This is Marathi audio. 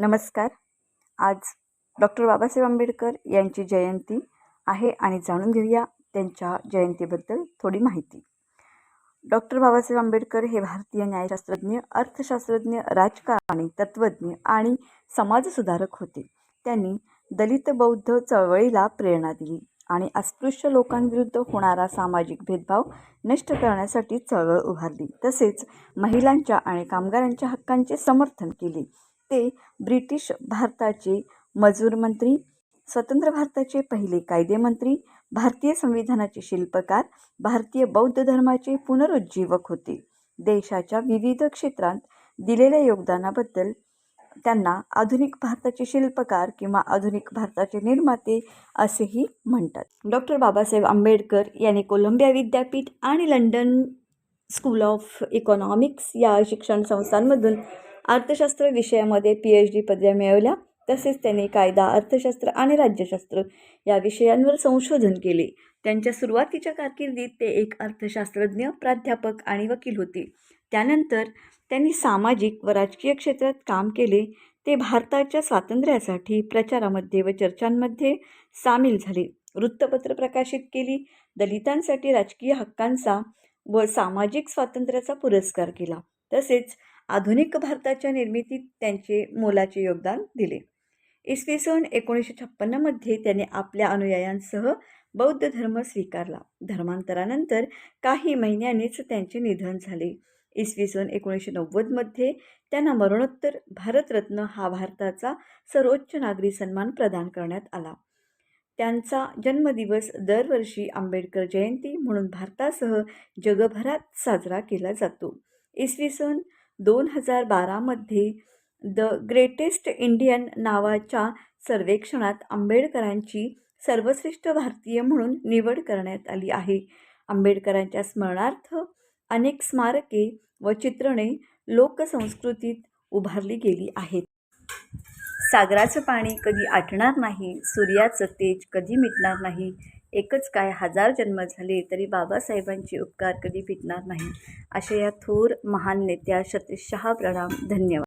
नमस्कार. आज डॉक्टर बाबासाहेब आंबेडकर यांची जयंती आहे आणि जाणून घेऊया त्यांच्या जयंतीबद्दल थोडी माहिती. डॉक्टर बाबासाहेब आंबेडकर हे भारतीय न्यायशास्त्रज्ञ अर्थशास्त्रज्ञ राजकारणी तत्त्वज्ञ आणि समाजसुधारक होते. त्यांनी दलित बौद्ध चळवळीला प्रेरणा दिली आणि अस्पृश्य लोकांविरुद्ध होणारा सामाजिक भेदभाव नष्ट करण्यासाठी चळवळ उभारली. तसेच महिलांच्या आणि कामगारांच्या हक्कांचे समर्थन केले. ते ब्रिटिश भारताचे मजूर मंत्री स्वतंत्र भारताचे पहिले कायदेमंत्री भारतीय संविधानाचे शिल्पकार भारतीय बौद्ध धर्माचे पुनरुज्जीवक होते. देशाच्या विविध क्षेत्रात दिलेल्या योगदानाबद्दल त्यांना आधुनिक भारताचे शिल्पकार किंवा आधुनिक भारताचे निर्माते असेही म्हणतात. डॉक्टर बाबासाहेब आंबेडकर यांनी कोलंबिया विद्यापीठ आणि लंडन स्कूल ऑफ इकॉनॉमिक्स या शिक्षण संस्थांमधून अर्थशास्त्र विषयामध्ये पी एच डी पदव्या मिळवल्या. तसेच त्यांनी कायदा अर्थशास्त्र आणि राज्यशास्त्र या विषयांवर संशोधन केले. त्यांच्या सुरुवातीच्या कारकिर्दीत ते एक अर्थशास्त्रज्ञ प्राध्यापक आणि वकील होते. त्यानंतर त्यांनी सामाजिक व राजकीय क्षेत्रात काम केले. ते भारताच्या स्वातंत्र्यासाठी प्रचारामध्ये व चर्चांमध्ये सामील झाले. वृत्तपत्र प्रकाशित केली. दलितांसाठी राजकीय हक्कांचा व सामाजिक स्वातंत्र्याचा पुरस्कार केला. तसेच आधुनिक भारताच्या निर्मितीत त्यांचे मोलाचे योगदान दिले. इसवी सन एकोणीसशे छप्पन्नमध्ये त्याने आपल्या अनुयायांसह बौद्ध धर्म स्वीकारला. धर्मांतरानंतर काही महिन्यांनीच त्यांचे निधन झाले. इसवी सन एकोणीसशे नव्वदमध्ये त्यांना मरणोत्तर भारतरत्न हा भारताचा सर्वोच्च नागरी सन्मान प्रदान करण्यात आला. त्यांचा जन्मदिवस दरवर्षी आंबेडकर जयंती म्हणून भारतासह जगभरात साजरा केला जातो. इसवी सन दोन हजार बारामध्ये द ग्रेटेस्ट इंडियन नावाच्या सर्वेक्षणात आंबेडकरांची सर्वश्रेष्ठ भारतीय म्हणून निवड करण्यात आली आहे. आंबेडकरांच्या स्मरणार्थ अनेक स्मारके व चित्रणे लोकसंस्कृतीत उभारली गेली आहेत. सागराचं पाणी कधी आटणार नाही सूर्याचं तेज कधी मिटणार नाही एकच काय हजार जन्म झाले तरी बाबासाहेबांचे उपकार कधी फिटणार नाही. अशा या थोर महान नेत्या सतीश शहा प्रणाम. धन्यवाद.